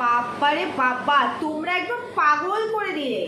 বাবারে বাবা তোমরা একদম পাগল করে দিলে।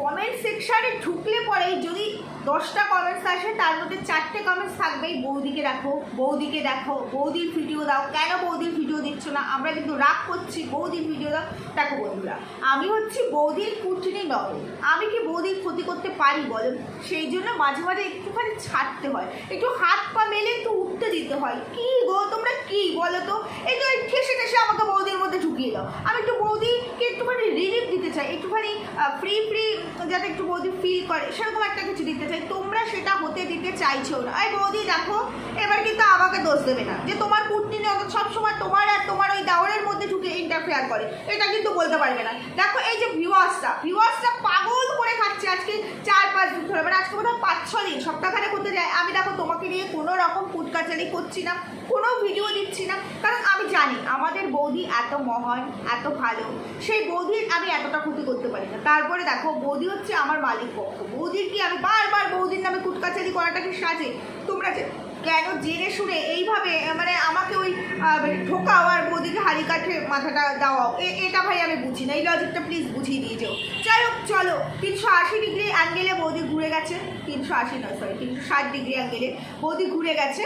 কমেন্ট সেকশানে ঢুকলে পরে যদি দশটা কমেন্টস আসে, তার মধ্যে চারটে কমেন্টস থাকবে এই বৌদিকে রাখো বৌদিকে দেখো, বৌদির ভিডিও দাও। কেন বৌদির ভিডিও দিচ্ছ না? আমরা কিন্তু রাগ করছি, বৌদির ভিডিও দাও। দেখো বন্ধুরা, আমি হচ্ছি বৌদির কুটনি নয় আমি কি বৌদির ক্ষতি করতে পারি বলো? সেই জন্য মাঝে মাঝে একটুখানি ছাড়তে হয়। একটু হাত পা মেলে একটু উঠতে দিতে হয়। কি গো, তোমরা কি বলো তো? এই তো ঠেসে ঠেসে আমাকে বৌদির মধ্যে ঢুকিয়ে দাও। আমি একটু বৌদিকে একটুখানি রিলিফ দিতে চাই। একটুখানি ফ্রি ফ্রি যাতে একটু বৌদি ফিল করে, সেরকম একটা কিছু দিতে চাই। তোমরা সেটা হতে দিতে চাইছো না। আর বৌদি, দেখো, এবার কিন্তু আমাকে দোষ দেবে না। যে তোমার কুটনি সবসময় তোমার আর তোমার ওই দাওয়ারের মধ্যে ঢুকে ইন্টারফেয়ার করে। এটা কিন্তু বলতে পারবে না। দেখো এই যে ভিউয়ার্সটা ভিউয়ার্সটা পাগল করে খাচ্ছে আজকে চার পাঁচ দিন ধরে। মানে আজকে বোধহয় পাঁচ ছ দিন সপ্তাহখানে করতে যায়। আমি দেখো তোমাকে নিয়ে কোনো রকম কুটকাচালি করছি না, কোনো ভিডিও দিচ্ছি না। কারণ আমি জানি, আমাদের বৌদি এত মহান, এত ভালো। সেই বৌদির আমি এতটা ক্ষতি করতে পারি না। তারপরে দেখো, বৌদি হচ্ছে আমার মালিক পক্ষ। বৌদির কি আমি বারবার বৌদির নামে কুটকাচালি করাটা কি সাজে? তোমরা যে কেন জেনে শুনে এইভাবে মানে আমাকে ওই ঠোকাও আর বৌদিকে হাড়ি কাঠে মাথাটা দেওয়াও। এটা ভাই আমি বুঝি না, এই লজিকটা প্লিজ বুঝিয়ে দিয়ে যাও। যাই হোক, চলো, তিনশো আশি ডিগ্রি অ্যাঙ্গেলে বৌদি ঘুরে গেছে। তিনশো আশি নয় সরি তিনশো ষাট ডিগ্রি অ্যাঙ্গেলে বৌদি ঘুরে গেছে।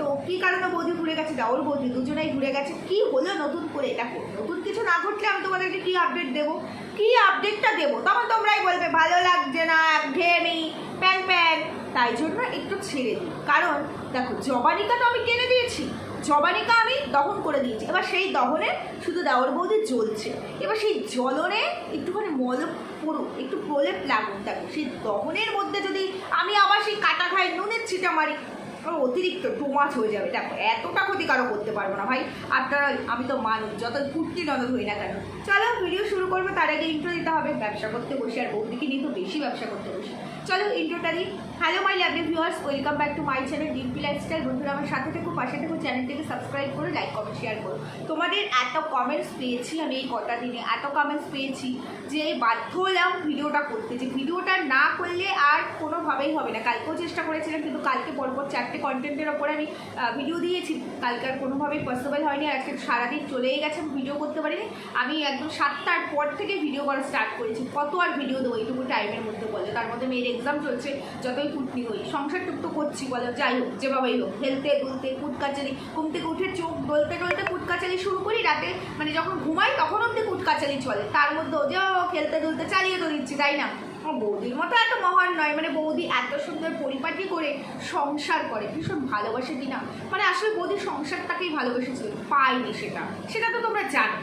তো কী কারণে বৌদি ঘুরে গেছে? দাওর বৌদি, দুজনেই ঘুরে গেছে। কি হলো নতুন করে? দেখো, নতুন কিছু না ঘটলে আমি তোমাদেরকে কী আপডেট দেবো? কী আপডেটটা দেবো? তখন তোমরাই বলবে, ভালো লাগছে না ঘেমি প্যান প্যান তাই জন্য একটু ছেড়ে দিই। কারণ, দেখো জবানিকা তো আমি টেনে দিয়েছি। জবানিকা আমি দহন করে দিয়েছি। এবার সেই দহনে শুধু দেওয়ার বৌদি জ্বলছে। এবার সেই জ্বলনে একটুখানি মল পড়ুক, একটু প্রলেপ লাগুক। দেখো, সেই দহনের মধ্যে যদি আমি আবার সেই কাটা খাই নুনের ছিটা মারি অতিরিক্ত টু মাছ হয়ে যাবে। দেখো, এতটা ক্ষতিকারক করতে পারব না ভাই। আপনারা আমি তো মানুষ, যত কুর্তি নজর হই না কেন। চলো ভিডিও শুরু করব। তার আগে ইন্ট্রো দিতে হবে। ব্যবসা করতে বসে, আর বৌদিকে নিয়ে তো বেশি ব্যবসা করতে বসে। চলো ইন্ট্রোটা দিই। Hello my lovely viewers welcome back to my channel Dimpi lifestyle বন্ধুরা, আমার সাথে থেকো, পাশে থেকো, চ্যানেলটিকে সাবস্ক্রাইব করো লাইক কমেন্ট শেয়ার করো। তোমাদের এত কমেন্টস পেয়েছি আমি এই কটা দিনে, এত কমেন্টস পেয়েছি যে বাধ্য হলাম ভিডিওটা করতে, যে ভিডিওটা না করলে আর কোনোভাবেই হবে না। কালকেও চেষ্টা করেছিলাম, কিন্তু কালকে পরপর চারটে কন্টেন্টের ওপরে আমি ভিডিও দিয়েছি। কালকে আর কোনোভাবেই পসিবল হয়নি। আজকে সারাদিন চলেই গেছে, আমি ভিডিও করতে পারিনি। আমি একদম সাতটার পর থেকে ভিডিও করা স্টার্ট করেছি। কত আর ভিডিও দেবো, এইটুকু টাইমের মধ্যে বলে। তার মধ্যে মেয়ের এক্সাম চলছে, যতই কুটনি হই সংসার টুক তো করছি, বলো, যাই হোক যেভাবেই হোক, হেলতে, দুলতে, কুটকাচালি ঘুম থেকে উঠে চোখ ডলতে ডলতে কুটকাচালি শুরু করি রাতে। মানে যখন ঘুমাই, তখন অব্দি কুটকাচালি চলে। তার মধ্যেও যে ও খেলতে দুলতে চালিয়ে তো দিচ্ছি, তাই না? বৌদির মতো এত মহান নয়। মানে বৌদি এত সুন্দর পরিপাটি করে সংসার করে। ভীষণ ভালোবাসে কিনা মানে আসলে বৌদি সংসারটাকেই ভালোবেসেছিল। পায়নি সেটা। সেটা তো তোমরা জানো।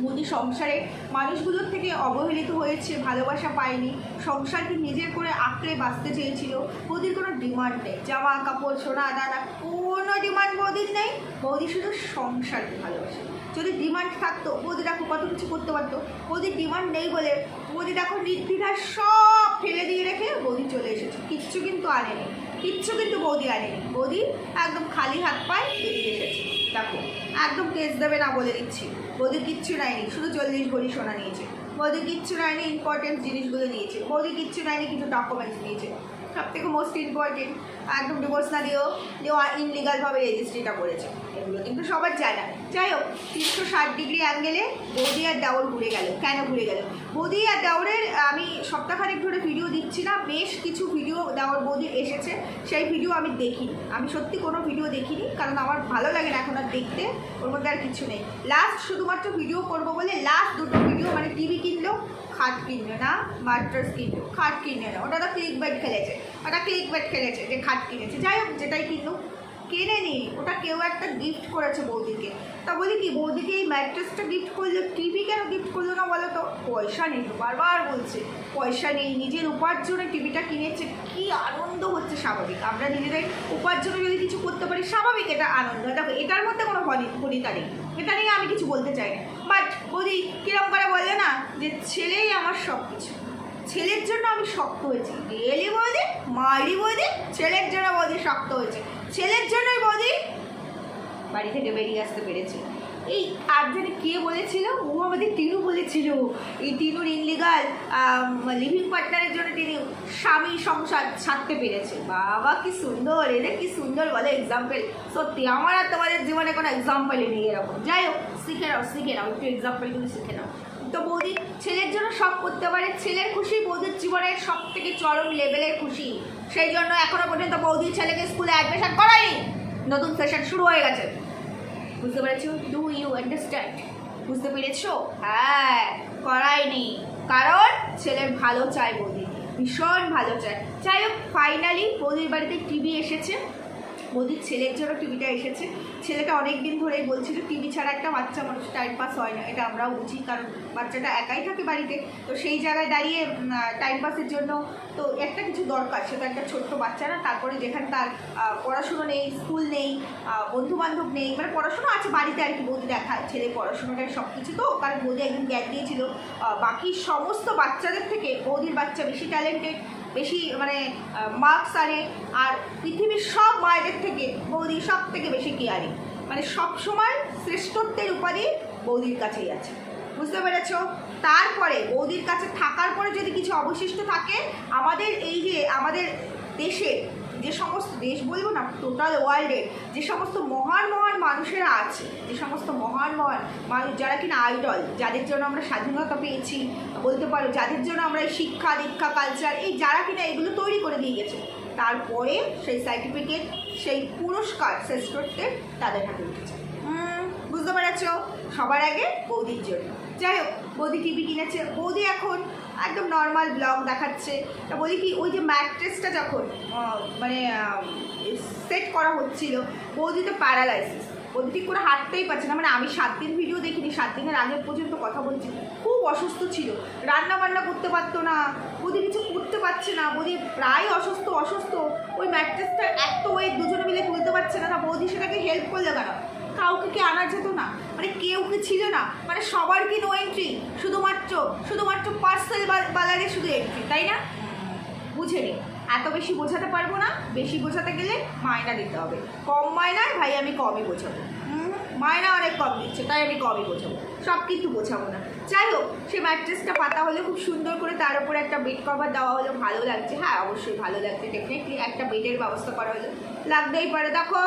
মোদি সংসারে মানুষগুলোর থেকে অবহেলিত হয়েছে, ভালোবাসা পায়নি, সংসারকে নিজের করে আঁকড়ে বাঁচতে চেয়েছিল। বৌদির কোনো ডিমান্ড নেই। জামা কাপড়, সোনা, দানা, কোনো ডিমান্ড বৌদির নেই। বৌদি শুধু সংসারকে ভালোবাসে। যদি ডিমান্ড থাকতো বৌদি দেখো কত কিছু করতে পারতো। বৌদির ডিমান্ড নেই বলে বৌদি দেখো নির্দ্বিধায় সব ফেলে দিয়ে রেখে বৌদি চলে এসেছে। কিচ্ছু কিন্তু আনেনি। কিচ্ছু কিন্তু বৌদি আনেনি। বৌদি একদম খালি হাত পায়ে বেরিয়ে এসেছে। দেখো, একদম কেস দেবে না বলে দিচ্ছি। বৌদি কিচ্ছু নেয়নি, শুধু চল্লিশ ভরি সোনা নিয়েছে। বৌদি কিচ্ছু নেয়নি ইম্পর্টেন্ট জিনিসগুলো নিয়েছে। বৌদি কিচ্ছু নেয়নি, কিছু ডকুমেন্টস নিয়েছে। সব থেকে মোস্ট ইম্পর্টেন্ট একদম ডিভোর্স না দিয়েও যে ইনলিগালভাবে রেজিস্ট্রিটা করেছে। এগুলো কিন্তু সবার যায় না যাই হোক তিনশো ষাট ডিগ্রি অ্যাঙ্গেলে বৌদি আর দেওর ঘুরে গেল। কেন ঘুরে গেল? বৌদি আর দেওরের আমি সপ্তাহখানেক ধরে ভিডিও দিচ্ছি না, বেশ কিছু ভিডিও দেওয়ার বৌদি এসেছে, সেই ভিডিও আমি দেখিনি। আমি সত্যি কোনো ভিডিও দেখিনি, কারণ আমার ভালো লাগে না এখন আর দেখতে, ওর মধ্যে আর কিছু নেই। লাস্ট শুধুমাত্র ভিডিও করব বলে লাস্ট দুটো ভিডিও মানে টিভি কিনলো, খাট কিনলো না মাস্টার্স কিনলো, খাট কিনলো না। ওটা তো ক্লিক বেড খেলেছে, ওটা ক্লিক বেড খেলেছে যে খাট কিনেছে। যাই হোক যেটাই কিনলো কেনে নি ওটা কেউ একটা গিফট করেছে বৌদিকে। তা বলি কি, বৌদিকে এই ম্যাট্রেসটা গিফট করল? টিভি কেন গিফট করল না বলো তো? পয়সা নেই তো বারবার বলছে। পয়সা নেই, নিজের উপার্জনে টিভিটা কিনেছে। কি আনন্দ হচ্ছে স্বাভাবিক। আমরা নিজেদের উপার্জনে যদি কিছু করতে পারি, স্বাভাবিক এটা আনন্দ। দেখো, এটার মধ্যে কোনো ফলি- ফলিতা নেই। এটা নিয়ে আমি কিছু বলতে চাই না। বাট বৌদি, কিরম করে বলে না যে ছেলেই আমার সব কিছু ছেলের জন্য আমি শক্ত হয়েছি। রিয়েলি বৌদি মারি বৌদি, ছেলের জন্য বৌদি শক্ত হয়েছে। ছেলের জন্যই বৌদি। বাড়ি থেকে বেরিয়ে আসতে পেরেছে। এই আর জানি কে বলেছিল? ও আমাদের টিনু বলেছিল। এই তিনুর ইনলিগাল লিভিং পার্টনারের জন্য তিনি স্বামী সংসার ছাড়তে পেরেছে। বাবা, কি সুন্দর এদের কি সুন্দর বলে এক্সাম্পল সত্যি, আমার আর তোমাদের জীবনে কোনো এক্সাম্পলই নেই এরকম। যাই হোক, শিখে নাও শিখে নাও, একটু এক্সাম্পলগুলো শিখে নাও। তো বৌদি, ছেলের জন্য সব করতে পারে। ছেলের খুশি, বৌদির জীবনের সব থেকে চরম লেভেলের খুশি। সেই জন্য এখনও পর্যন্ত বৌদি ছেলেকে স্কুলে অ্যাডমিশন করায়নি। নতুন সেশন শুরু হয়ে গেছে। বুঝতে পেরেছ? ডু ইউ আন্ডারস্ট্যান্ড বুঝতে পেরেছ? হ্যাঁ করায়নি। কারণ ছেলের ভালো চাই বৌদি। ভীষণ ভালো চায়। যাই হোক ফাইনালি বৌদির বাড়িতে টিভি এসেছে। বৌদির ছেলের জন্য টিভিটা এসেছে। ছেলেটা অনেক দিন ধরেই বলছিল, টিভি ছাড়া একটা বাচ্চা মানুষ টাইম পাস হয় না। এটা আমরাও বুঝি, কারণ বাচ্চাটা একাই থাকে বাড়িতে। তো সেই জায়গায় দাঁড়িয়ে টাইম পাসের জন্য তো একটা কিছু দরকার, সেটা একটা ছোট্ট বাচ্চা না তারপরে যেখানে তার পড়াশুনো নেই স্কুল নেই বন্ধু বান্ধব নেই মানে পড়াশুনো আছে বাড়িতে আর কি, বৌদি দেখায় ছেলে পড়াশোনাটাই সব কিছু তো, কারণ বৌদি একদিন জ্ঞান দিয়েছিল। বাকি সমস্ত বাচ্চাদের থেকে বৌদির বাচ্চা বেশি ট্যালেন্টেড বেশি মানে মার্কস আনে, আর পৃথিবীর সব মায়েদের থেকে বৌদি সব থেকে বেশি কেয়ারিং। মানে সবসময় শ্রেষ্ঠত্বের উপাধি বৌদির কাছেই আছে। বুঝতে পেরেছ? তারপরে বৌদির কাছে থাকার পরে যদি কিছু অবশিষ্ট থাকে, আমাদের এই যে, আমাদের দেশের যে সমস্ত দেশ বলব না টোটাল ওয়ার্ল্ডের যে সমস্ত মহান মহান মানুষেরা আছে, যে সমস্ত মহান মহান মানুষ যারা কিনা আইডল যাদের জন্য আমরা স্বাধীনতা পেয়েছি, বলতে পারো যাদের জন্য আমরা এই শিক্ষা, দীক্ষা কালচার এই যারা কিনা এগুলো তৈরি করে দিয়ে গেছে, তারপরে সেই সার্টিফিকেট সেই পুরস্কার শ্রেষ্ঠত্বের তাদের হাতে উঠেছে। বুঝতে পেরেছ? সবার আগে বৌদির জন্য। যাই হোক, বৌদি টিভি কিনেছে, বৌদি এখন একদম নর্মাল ব্লগ দেখাচ্ছে। তা বলি কি, ওই যে ম্যাট্রেসটা যখন মানে সেট করা হচ্ছিল, বৌদি তো প্যারালাইসিস বৌদি ঠিক করে হাঁটতেই পারছে না। মানে আমি সাত দিন ভিডিও দেখিনি, সাত দিনের আগে পর্যন্ত কথা বলছি। খুব অসুস্থ ছিল। রান্না বান্না করতে পারতো না, বৌদি কিছু করতে পারছে না। বৌদি প্রায় অসুস্থ অসুস্থ। ওই ম্যাট্রেসটা এত ওয়েট দুজনে মিলে তুলতে পারছে না। না বৌদি সেটাকে হেল্প করলে কেন? কাউকে কি আনা যেত না? মানে কেউ কি ছিল না? মানে সবার কি নো এন্ট্রি শুধুমাত্র শুধুমাত্র পার্সেল বালারে শুধু এন্ট্রি তাই না? বুঝে নি। এত বেশি বোঝাতে পারব না। বেশি বোঝাতে গেলে মায়না দিতে হবে। কম মায়নায় ভাই, আমি কমই বোঝাবো। মায়না অনেক কম দিচ্ছে, তাই আমি কমই বোঝাবো। সব কিছু বোঝাবো না। যাই হোক, সে ম্যাট্রেসটা পাতা হলে খুব সুন্দর করে তার উপরে একটা বেড কভার দেওয়া হলো। ভালো লাগছে। হ্যাঁ অবশ্যই ভালো লাগছে। ডেফিনেটলি একটা বেডের ব্যবস্থা করা হলো। লাগতেই পারে। দেখো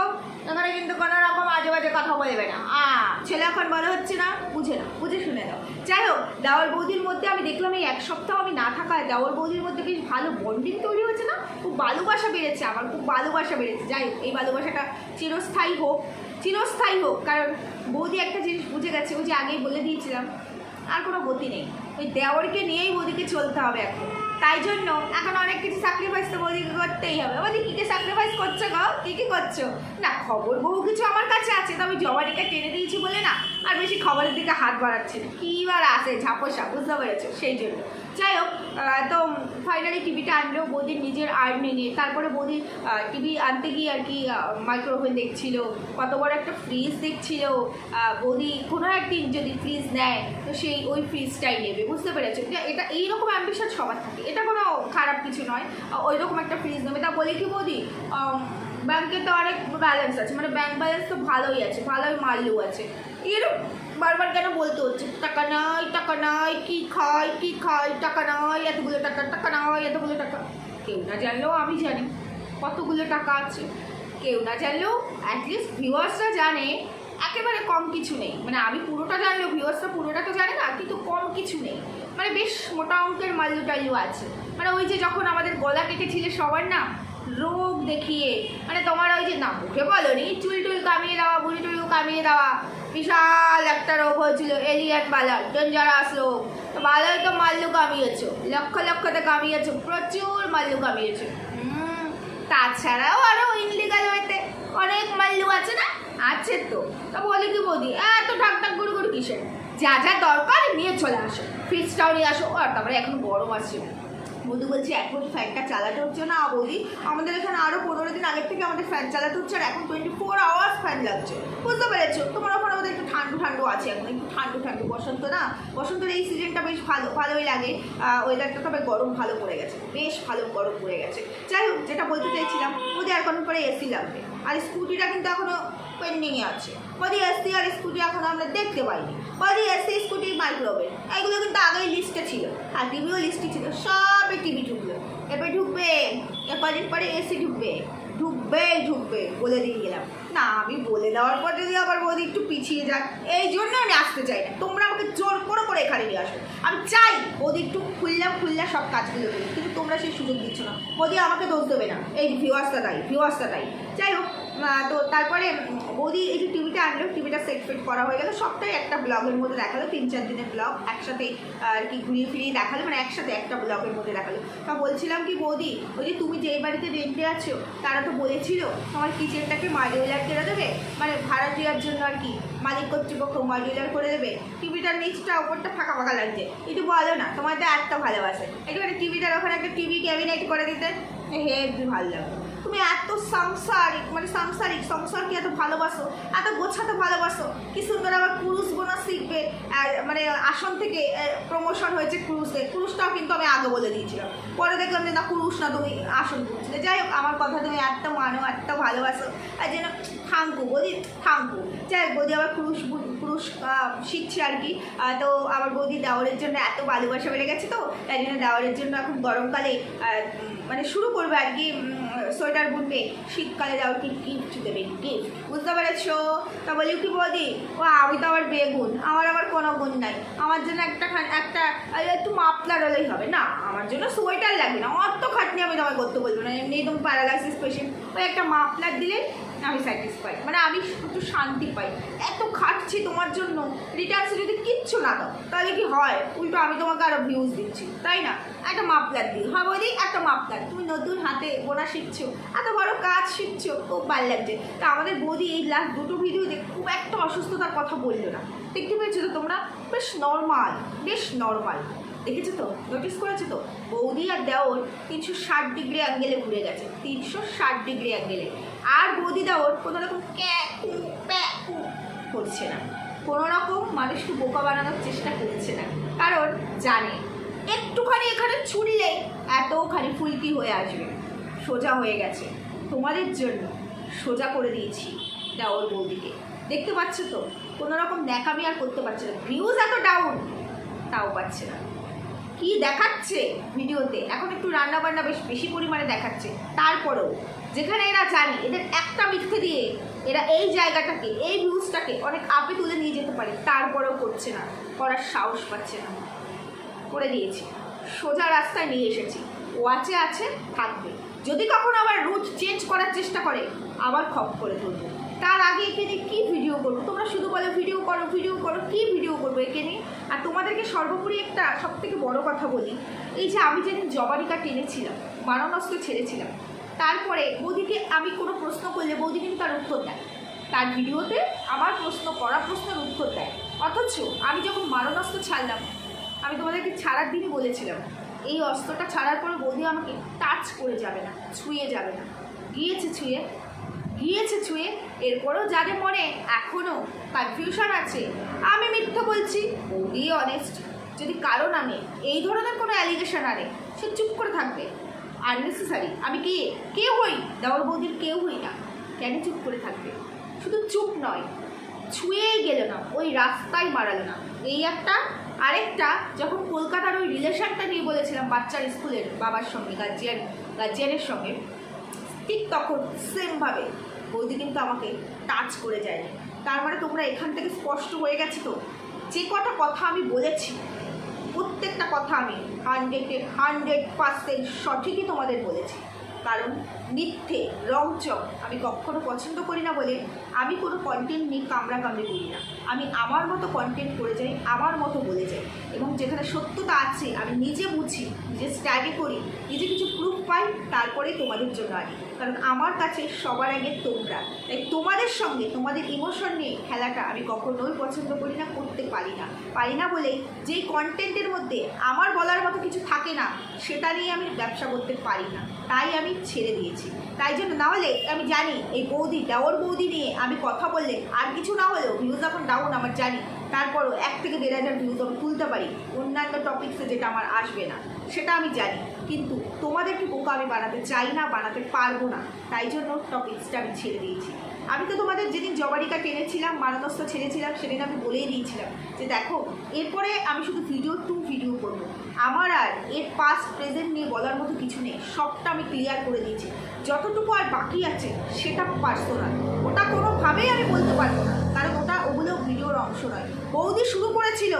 এখানে কিন্তু কোনো রকম আজে বাজে কথা বলবে না। আ, ছেলে এখন বড় হচ্ছে না, বুঝে না বুঝে শুনে দাও যাই হোক দেওয়ার বৌদির মধ্যে আমি দেখলাম এই এক সপ্তাহ আমি না থাকায় দেওয়ার বৌদির মধ্যে বেশ ভালো বন্ডিং তৈরি হয়েছে না? খুব ভালোবাসা বেড়েছে আমার, খুব ভালোবাসা বেড়েছে। যাই হোক, এই ভালোবাসাটা চিরস্থায়ী হোক চিরস্থায়ী হোক, কারণ বৌদি একটা জিনিস বুঝে গেছে, ওই যে আগেই বলে দিয়েছিলাম, আর কোনো গতি নেই। ওই দেওয়ারকে নিয়েই বৌদিকে চলতে হবে এখন। তাই জন্য এখন অনেক কিছু স্যাক্রিফাইস তো বৌদিকে করতেই হবে। বৌদি, কী কী স্যাক্রিফাইস করছ গো? কী কী করছ? না, খবর বহু কিছু আমার কাছে আছে, তবে জবানিকা টেনে দিয়েছি বলে না, আর বেশি খবরের দিকে হাত বাড়াচ্ছে না। কী বার আসে, ঝাপসা, বুঝতে পেরেছ? সেই জন্য। যাই হোক তো ফাইনালি টিভিটা আনলো বৌদির নিজের আর্নিংয়ে তারপরে বৌদি টিভি আনতে গিয়ে আর কি মাইক্রোওভেন দেখছিল, কত বড় একটা ফ্রিজ দেখছিল। বৌদি কোনো একদিন যদি ফ্রিজ নেয়, তো সেই ওই ফ্রিজটাই নেবে, বুঝতে পেরেছ? এটা এইরকম অ্যাম্বিশন সবার থাকে। এটা কোনো খারাপ কিছু নয়। ওই রকম একটা ফ্রিজ নেবে। তা বলি কি বৌদি ব্যাংকে তো অনেক ব্যালেন্স আছে। মানে ব্যাংক ব্যালেন্স তো ভালোই আছে, ভালোই মাল্লু আছে। এরকম বারবার কেন বলতে হচ্ছে? টাকা নাই টাকা নাই, কি খাই কি খাই, টাকা নাই, এতগুলো টাকা টাকা নাই, এতগুলো টাকা। কেউ না জানলেও আমি জানি কতগুলো টাকা আছে। কেউ না জানলেও অ্যাটলিস্ট ভিউয়ার্সরা জানে, একেবারে কম কিছু নেই। মানে আমি পুরোটা জানলেও ভিউয়ার্সরা পুরোটা তো জানে না, কিন্তু কম কিছু নেই। মানে বেশ মোটা অঙ্কের মাল্লু টাল্লু আছে। মানে ওই যে যখন আমাদের গলা কেটেছিল সবার না রোগ দেখিয়ে। মানে তোমার ওই যে, না, মুখে বলো নি চুল টুল কামিয়ে দেওয়া বুড়ি টুল কামিয়ে দেওয়া, বিশাল একটা রোগ হয়েছিল, এলিয়ান বালার, ডেঞ্জারাস রোগ। তো বালাই তো মাল্লু কামিয়েছো, লক্ষ লক্ষতে কামিয়েছো, প্রচুর মাল্লু কামিয়েছো। তাছাড়াও আরও ইনলিগাল ওয়েতে অনেক মাল্লু আছে না? আছে তো। তা বলি কি বৌদি, এত ঠাক ঠাক গুরু গুরু কিসের? যা যা দরকার নিয়ে চলে আসো ফ্রিজটাও নিয়ে আসো। আর তারপরে এখন গরম আসছে বৌদি বলছে, এখন ফ্যানটা চালাতে হচ্ছে? না বৌদি, আমাদের এখানে আরও পনেরো দিন আগের থেকে আমাদের ফ্যান চালাতে হচ্ছে, আর এখন টোয়েন্টি ফোর আওয়ার্স ফ্যান লাগছে বুঝতে পেরেছ? তোমার ওখানে আমাদের একটু ঠান্ডু ঠান্ডু আছে এখন, একটু ঠান্ডু ঠান্ডু। বসন্ত না? বসন্তের এই সিজনটা বেশ ভালো, ভালোই লাগে। ওয়েদারটা তবে গরম ভালো পড়ে গেছে, বেশ ভালো গরম পড়ে গেছে। যাই হোক, যেটা বলতে চাইছিলাম আর কোনো পরে এসি লাগবে। আর স্কুটিটা কিন্তু এখনও পেন্ডিংয়ে আছে। বৌদি এসি আর স্কুটি এখন আমরা দেখতে পাইনি। বৌদি এসি স্কুটি মাইক্রোওভেন এগুলো কিন্তু আগেই লিস্টে ছিল। আর টিভিও লিস্টে ছিল। সবে টিভি ঢুকলো। এরপর ঢুকবে এ কদিন পরে এসি ঢুকবে। ঢুকবে ঢুকবে, বলে দিয়ে গেলাম। না, আমি বলে দেওয়ার পর যদি আবার বৌদি একটু পিছিয়ে যাক এই জন্য আমি আসতে চাই না। তোমরা আমাকে জোর করে করে এখানে নিয়ে আসো। আমি চাই বৌদি একটু খুললাম খুললাম সব কাজগুলো করি কিন্তু তোমরা সেই সুযোগ দিচ্ছ না। বৌদি আমাকে দোষ দেবে না। এই ভিউয়ার্সটা তাই ভিউয়ার্সটা তাই যাই হোক তো তারপরে বৌদি, এই যে টিভিটা আনলো, টিভিটা সেট ফেট করা হয়ে গেল। সবটাই একটা ব্লগের মধ্যে দেখাল, তিন চার দিনের ব্লগ একসাথে, আর কি ঘুরিয়ে ফিরিয়ে দেখাল মানে একসাথে একটা ব্লগের মধ্যে দেখাল। তা বলছিলাম কি, বৌদি, ওই যে তুমি যে বাড়িতে রেন্টে আছো, তারা তো বলেছিল, তোমার কিচেনটাকে মডিউলার করে দেবে মানে ভাড়া দেওয়ার জন্য আর কি, মালিক কর্তৃপক্ষ মডিউলার করে দেবে। টিভিটার নিচটা ওপরটা ফাঁকা ফাঁকা লাগছে। একটু বলো না, তোমার তো এত ভালোবাসে। একটুখানি টিভিটার ওখানে একটা টিভি ক্যাবিনেট করে দিতে হেভি ভালো লাগবে তুমি এত সাংসারিক মানে সাংসারিক, সংসারকে এত ভালোবাসো, এত গোছাতে ভালোবাসো, কি সুন্দর আবার ক্রুজ বোনা শিখবে মানে আসন থেকে প্রমোশন হয়েছে ক্রুজে ক্রুজটাও কিন্তু আমি আগে বলে দিয়েছিলাম। পরে দেখলাম যে না, ক্রুশ না, তুমি আসন করছিলে। যাই হোক, আমার কথা তুমি এত মানো, এত ভালোবাসো। আর যেন থাঙ্কু বৌদি থাঙ্কু যাই হোক, বৌদি আবার ক্রুশ ক্রুশ শিখছে আর কি। তো আমার বৌদি দেওয়ারের জন্য এত ভালোবাসা বেড়ে গেছে তো, তাই জন্য দেওয়ারের জন্য এখন গরমকালে মানে শুরু করবে আর কি সোয়েটার বুনবে, শীতকালে যাও কি গিফট দেবে গিফট বুঝতে পেরেছ? তা বলি কি বৌদি? ও আমি তো আবার বেগুন, আমার আবার কোনো গুণ নাই। আমার জন্য একটা একটা একটু মাপলার হলেই হবে। না, আমার জন্য সোয়েটার লাগবে না, অত খাটনি আমি তোমায় করতে বলব না। এমনি তুমি প্যারালাইসিস পেশেন্ট ওই একটা মাপলার দিলে আমি স্যাটিসফাই মানে আমি একটু শান্তি পাই। এত খাটছি তোমার জন্য রিটার্নসে যদি কিচ্ছু না দাও, তাহলে কি হয়? উল্টো আমি তোমাকে আরও ভিউজ দিচ্ছি, তাই না? একটা মাপলার দিই হয় বলি একটা মাপলার তুমি নতুন হাতে বোনা শিখছো, এত বড় কাজ শিখছো, খুব ভালো লাগছে। তা আমাদের বৌদি এই লাস্ট দুটো ভিডিওতে খুব একটা অসুস্থতার কথা বলল না। দেখতে পেয়েছ তো তোমরা? বেশ নর্মাল বেশ নর্মাল দেখেছ তো? নোটিস করেছ তো? বৌদি আর দেওর তিনশো ষাট ডিগ্রি অ্যাঙ্গেলে ঘুরে গেছে। তিনশো ষাট ডিগ্রি অ্যাঙ্গেলে আর বৌদি দেওর কোনো রকম করছে না। কোনো রকম মানুষকে বোকা বানানোর চেষ্টা করছে না। কারণ জানে, একটুখানি এখানে ছুড়লেই এতখানি ফুলকি হয়ে আসবে। সোজা হয়ে গেছে। তোমাদের জন্য সোজা করে দিয়েছি দেওর বৌদিকে। দেখতে পাচ্ছ তো? কোনো রকম ন্যাকামি আর করতে পারছে না। ভিউজ এত ডাউন তাও পাচ্ছে না। কি দেখাচ্ছে ভিডিওতে? এখন একটু রান্না বান্না বেশ বেশি পরিমাণে দেখাচ্ছে। তারপরেও, যেখানে এরা জানে, এদের একটা মিথ্যে দিয়ে এরা এই জায়গাটাকে, এই ভিউজটাকে অনেক আপে তুলে নিয়ে যেতে পারে, তারপরেও করছে না। করার সাহস পাচ্ছে না। করে দিয়েছি। সোজা রাস্তায় নিয়ে এসেছি। ওয়াচে আছে, থাকবে। যদি কখনো আবার রুট চেঞ্জ করার চেষ্টা করে, আবার খপ করে তুলবো। তার আগে একে নিয়ে কী ভিডিও করব? তোমরা শুধু বলো ভিডিও করো ভিডিও করো, কী ভিডিও করব একে নিয়ে? আর তোমাদেরকে সর্বোপরি একটা সব থেকে বড়ো কথা বলি। এই যে আমি যেদিন জবানিকা টেনেছিলাম মারণাস্ত্র ছেড়েছিলাম, তারপরে বৌদিকে আমি কোনো প্রশ্ন করলে বৌদি কিন্তু তার উত্তর দেয়। তার ভিডিওতে আমার প্রশ্ন, করা প্রশ্নের উত্তর দেয়। অথচ আমি যখন মারণাস্ত্র ছাড়লাম, আমি তোমাদেরকে ছাড়ার দিনই বলেছিলাম, এই অস্ত্রটা ছাড়ার পরে বৌদি আমাকে টাচ করে যাবে না, ছুঁয়ে যাবে না। গিয়েছে ছুঁয়ে গিয়েছে ছুঁয়ে, এরপরেও যাদের মনে এখনও কনফিউশন আছে, আমি মিথ্যে বলছি ও বৌদি অনেস্ট যদি কারও নামে এই ধরনের কোনো অ্যালিগেশন আনে, সে চুপ করে থাকবে। আননেসেসারি আমি কে? কে হই দেওয়ার বৌদির কেউ হই না, কেন চুপ করে থাকবে? শুধু চুপ নয় ছুঁয়েই গেল না, ওই রাস্তায় মারালো না। এই একটা, আরেকটা, যখন কলকাতার ওই রিলেশনটা নিয়ে বলেছিলাম বাচ্চার স্কুলের বাবার সঙ্গে গার্জিয়ান গার্জিয়ানের সঙ্গে, ঠিক তখন সেমভাবে বৌদি কিন্তু আমাকে টাচ করে যায়নি। তার মানে তোমরা এখান থেকে স্পষ্ট হয়ে গেছে তো? যে কটা কথা আমি বলেছি, প্রত্যেকটা কথা আমি হান্ড্রেডে হান্ড্রেড পার্সেন্ট সঠিকই তোমাদের বলেছি। কারণ মিথ্যে রংচক আমি কখনো পছন্দ করি না বলে আমি কোনো কন্টেন্ট নিয়ে কামড়া কামড়ি করি না। আমি আমার মতো কন্টেন্ট করে যাই, আমার মতো বলে যাই। এবং যেখানে সত্যতা আছে, আমি নিজে বুঝি, নিজে স্টাডি করি, নিজে কিছু প্রুফ পাই, তারপরে তোমাদের জন্য আনি। কারণ আমার কাছে সবার আগে তোমরা। তাই তোমাদের সঙ্গে, তোমাদের ইমোশন নিয়ে খেলাটা আমি কখনোই পছন্দ করি না, করতে পারি না। পারি না বলেই যেই কন্টেন্টের মধ্যে আমার বলার মতো কিছু থাকে না, সেটা নিয়ে আমি ব্যবসা করতে পারি না। তাই আমি ছেড়ে দিয়েছি। তাই জন্য না হলে আমি জানি এই বৌদি দেওয়ার বৌদি নিয়ে আমি কথা বললে আর কিছু না হলেও ভিউজ এখন ডাউন আমার জানি। তারপরও এক থেকে দেড় হাজার ভিউজ আমি তুলতে পারি, অন্যান্য টপিক্সে যেটা আমার আসবে না, সেটা আমি জানি। কিন্তু তোমাদেরকে বোকা আমি বানাতে চাই না, বানাতে পারব না, তাই জন্য টপিক্সটা আমি ছেড়ে দিয়েছি। আমি তো তোমাদের যেদিন জবারিকা টেনেছিলাম মারণস্ত ছেড়েছিলাম, সেদিন আমি বলেই দিয়েছিলাম যে দেখো, এরপরে আমি শুধু ভিডিও টু ভিডিও করব। আমার আর এর পাস্ট প্রেজেন্ট নিয়ে বলার মতো কিছু নেই। সবটা আমি ক্লিয়ার করে দিয়েছি। যতটুকু আর বাকি আছে, সেটা পার্সোনাল ওটা কোনোভাবেই আমি বলতে পারব না। কারণ ওটা ওগুলো ভিডিওর অংশ নয়। বৌদি শুরু করেছিল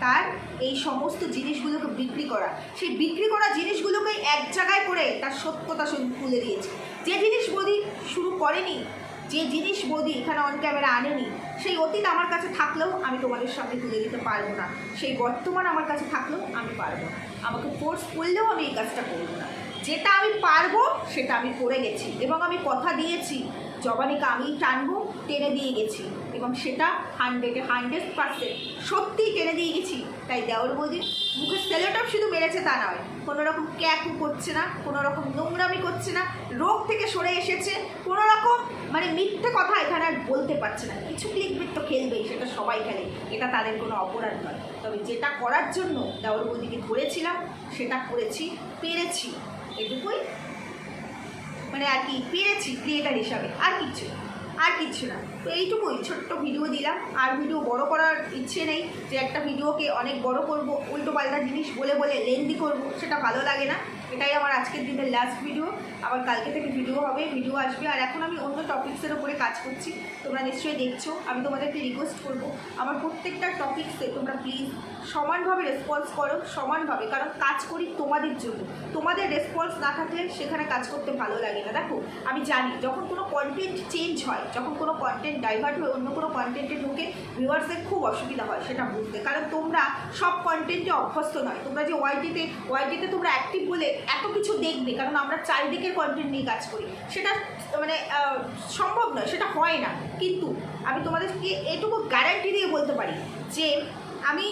তার এই সমস্ত জিনিসগুলোকে বিক্রি করা। সেই বিক্রি করা জিনিসগুলোকে এক জায়গায় করে তার সত্যতা তুলে দিয়েছে। যে জিনিস বৌদি শুরু করেনি যে জিনিস বৌদি এখানে অন ক্যামেরা আনেনি, সেই অতীত আমার কাছে থাকলেও আমি তোমাদের সামনে তুলে দিতে পারব না। সেই বর্তমান আমার কাছে থাকলেও আমি পারব না। আমাকে ফোর্স করলেও আমি এই কাজটা করব না। যেটা আমি পারব, সেটা আমি করে গেছি। এবং আমি কথা দিয়েছি, জবানিকে আমি টানবো, টেনে দিয়ে গেছি। এবং সেটা হান্ড্রেডে হান্ড্রেড পার্সেন্ট সত্যিই টেনে দিয়ে গেছি। তাই দেওয়ার বৌদি, মুখে সেলোটাপ শুধু মেরেছে তা নয় কোনো রকম ক্যাকু করছে না কোনো রকম নোংরামি করছে না, রোগ থেকে সরে এসেছে কোনো রকম মানে মিথ্যে কথা এখানে আর বলতে পারছে না। কিছু ক্লিকবিট তো খেলবেই, সেটা সবাই খেলে, এটা তাদের কোনো অপরাধ নয়। তবে যেটা করার জন্য দেওয়ার বৌদিকে ধরেছিলাম, সেটা করেছি, পেরেছি। এটুকুই। মানে আর কি, পেরেছি ক্রিয়েটার হিসাবে, আর কিছু। আর কিছু না। তো এইটুকুই ছোট্ট ভিডিও দিলাম। আর ভিডিও বড় করার ইচ্ছে নেই যে একটা ভিডিওকে অনেক বড় করব উল্টো পাল্টা জিনিস বলে বলে লেন্দি করব, সেটা ভালো লাগে না। এটাই আমার আজকের দিনের লাস্ট ভিডিও আবার কালকে থেকে ভিডিও হবে ভিডিও আসবে। আর এখন আমি অন্য টপিক্সের উপরে কাজ করছি। তোমরা নিশ্চয়ই দেখছ। আমি তোমাদেরকে রিকোয়েস্ট করব, আমার প্রত্যেকটা টপিক্সে তোমরা প্লিজ সমানভাবে রেসপন্স করো, সমানভাবে। কারণ কাজ করি তোমাদের জন্য। তোমাদের রেসপন্স না থাকলে সেখানে কাজ করতে ভালো লাগে না। দেখো, আমি জানি, যখন কোনো কন্টেন্ট চেঞ্জ হয়, যখন কোনো কন্টেন্ট ডাইভার্ট হয়ে, অন্য কোনো কন্টেন্টে ঢুকে ভিউয়ার্সের খুব অসুবিধা হয়, সেটা বুঝতে। কারণ তোমরা সব কন্টেন্টে অভ্যস্ত নয়। তোমরা যে ওয়াইটিতে ওয়াইটিতে তোমরা অ্যাক্টিভ বলে এত কিছু দেখবে, কারণ আমরা চারিদিকের কন্টেন্ট নিয়ে কাজ করি। সেটা মানে সম্ভব নয়, সেটা হয় না। কিন্তু আমি তোমাদেরকে এটুকু গ্যারান্টি দিয়ে বলতে পারি যে, আমি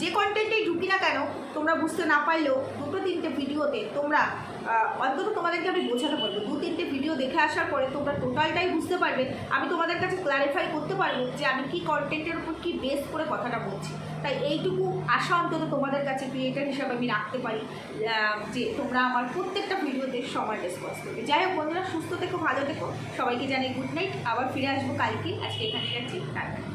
যে কন্টেন্টেই ঢুকি না কেন, তোমরা বুঝতে না পারলেও দুটো তিনটে ভিডিওতে তোমরা অন্তত তোমাদেরকে আমি বোঝাতে পারব দু তিনটে ভিডিও দেখে আসার পরে তোমরা টোটালটাই বুঝতে পারবে। আমি তোমাদের কাছে ক্লারিফাই করতে পারব যে আমি কি কন্টেন্টের উপর কি বেস করে কথাটা বলছি। তাই এইটুকু আশা অন্তত তোমাদের কাছে ক্রিয়েটার হিসাবে আমি রাখতে পারি যে তোমরা আমার প্রত্যেকটা ভিডিওতে সময় রেসপন্স করবে। যাই হোক বন্ধুরা, সুস্থ থেকো, ভালো থেকো, সবাইকে জানাই গুড নাইট আবার ফিরে আসব কালকে, আজকে এখানে যাচ্ছি টাটা